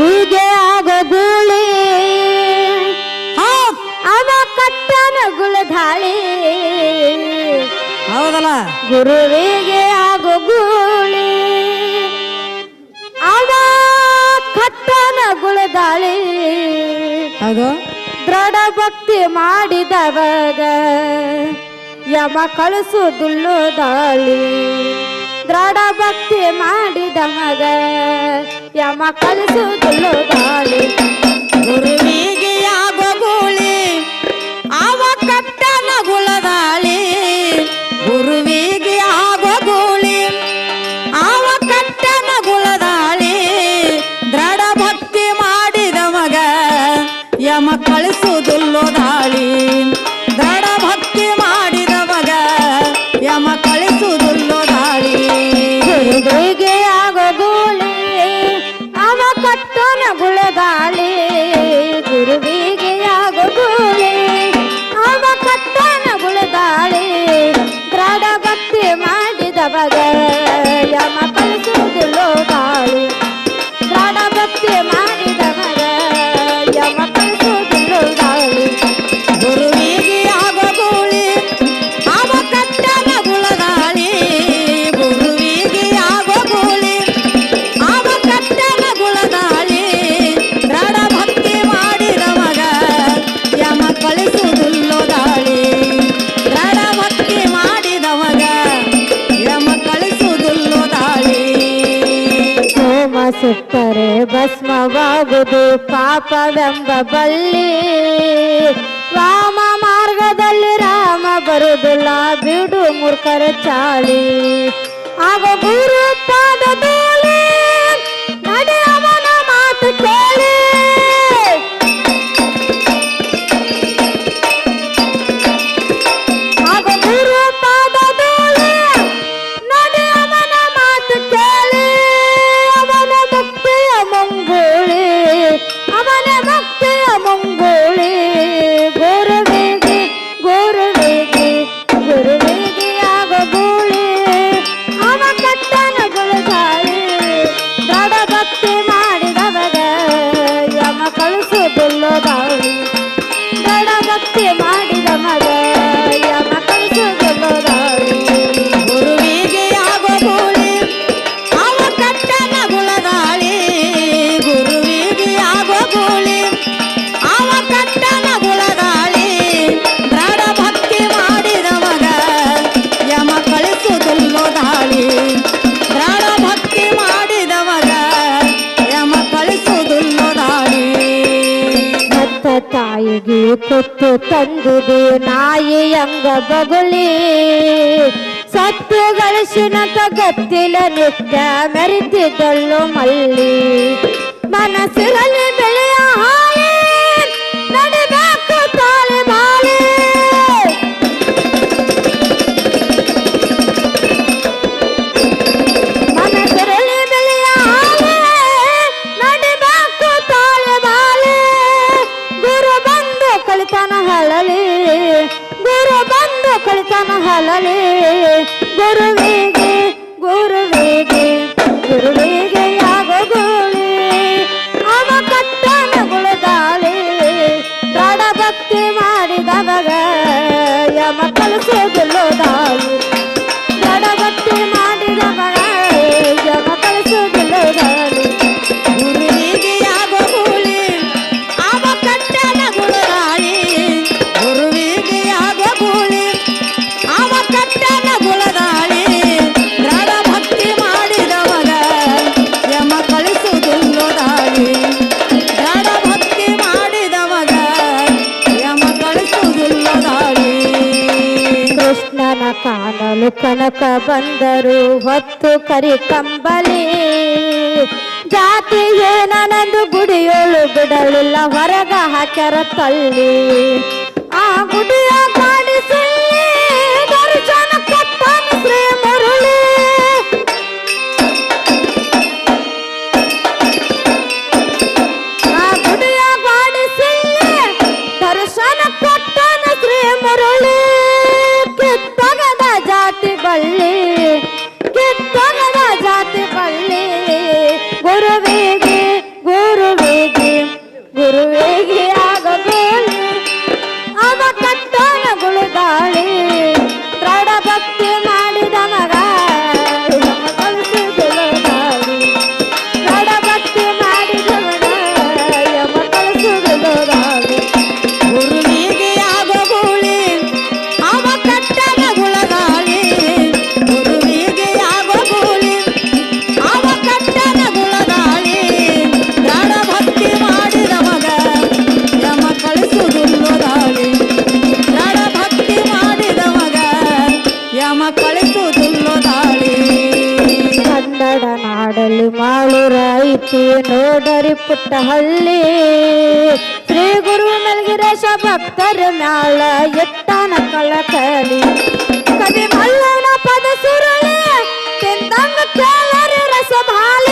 ಹೀಗೆ ಆಗ ಗೂಳಿ ಅವ ಕಟ್ಟನ ಗುಳಧಾಳಿ ಹೌದಲ್ಲ? ಗುರುವಿಗೆ ಆಗೋ ಗುಳಿ ಅವ ಕಟ್ಟನ ಗುಳಧಾಳಿ ಅದು? ದೃಢ ಭಕ್ತಿ ಮಾಡಿದವಾಗ ಯಮ ಕಳಿಸು ದುಳ್ಳು ದಾಳಿ. ಮಾಡಿದ ಮಗ. ಯಮ ಕಲಿಸುತ್ತಿಲ್ಲ ಬಾಳಿ ಗುರುವಿಗೆ ಸುಟ್ಟರೆ ಭಸ್ಮವಾಗುದು ಪಾಪವೆಂಬ ಬಳ್ಳಿ. ವಾಮ ಮಾರ್ಗದಲ್ಲಿ ರಾಮ ಬರುವುದಿಲ್ಲ ಬಿಡು ಮೂರ್ಖರ ಚಾಳಿ. ಆಗ ಗುರು ಪಾದದಲ್ಲಿ ತಾಯಿಗೆ ಕೊಟ್ಟು ತಂದಿದೆ ನಾಯಿ ಅಂಗ ಬಗುಳಿ ಸತ್ತು ಗಳಿಸಿನ ತಗತ್ತಿಲ ನಿತ್ಯ ಮೆರೆತಿದ್ದಳು ಮಲ್ಲಿ লালালে গরমে ಕಣ್ಣು ಕನಕ ಬಂದರು, ಹೊತ್ತು ಕರಿ ಕಂಬಲಿ. ಜಾತಿಗೆ ನನ್ನದು ಗುಡಿಯೋಳು ಬಿಡಲಿಲ್ಲ, ಹೊರಗ ಹಾಕ್ಯಾರ ತಲ್ಲಿ ಆ ಗುಡಿಯ ಕಾಡಿಸಿ ದರ್ಶನ ಕೊಟ್ಟನು ಶ್ರೀ ಮುರುಳಿ. ನೋಡರಿ ಪುಟ್ಟ ಹಳ್ಳಿ ಶ್ರೀ ಗುರು ಮಲಗಿರೇಶ ಭಕ್ತರ ಮ್ಯಾಳ ಎತ್ತಾನ ಕಳಕಲಿ ಕವಿ ಮಲ್ಲನ ಪದ ಸುರಳಿ, ತಿಂದಂಗ ಕೇಳರಿ ರಸ ಭಾಲಿ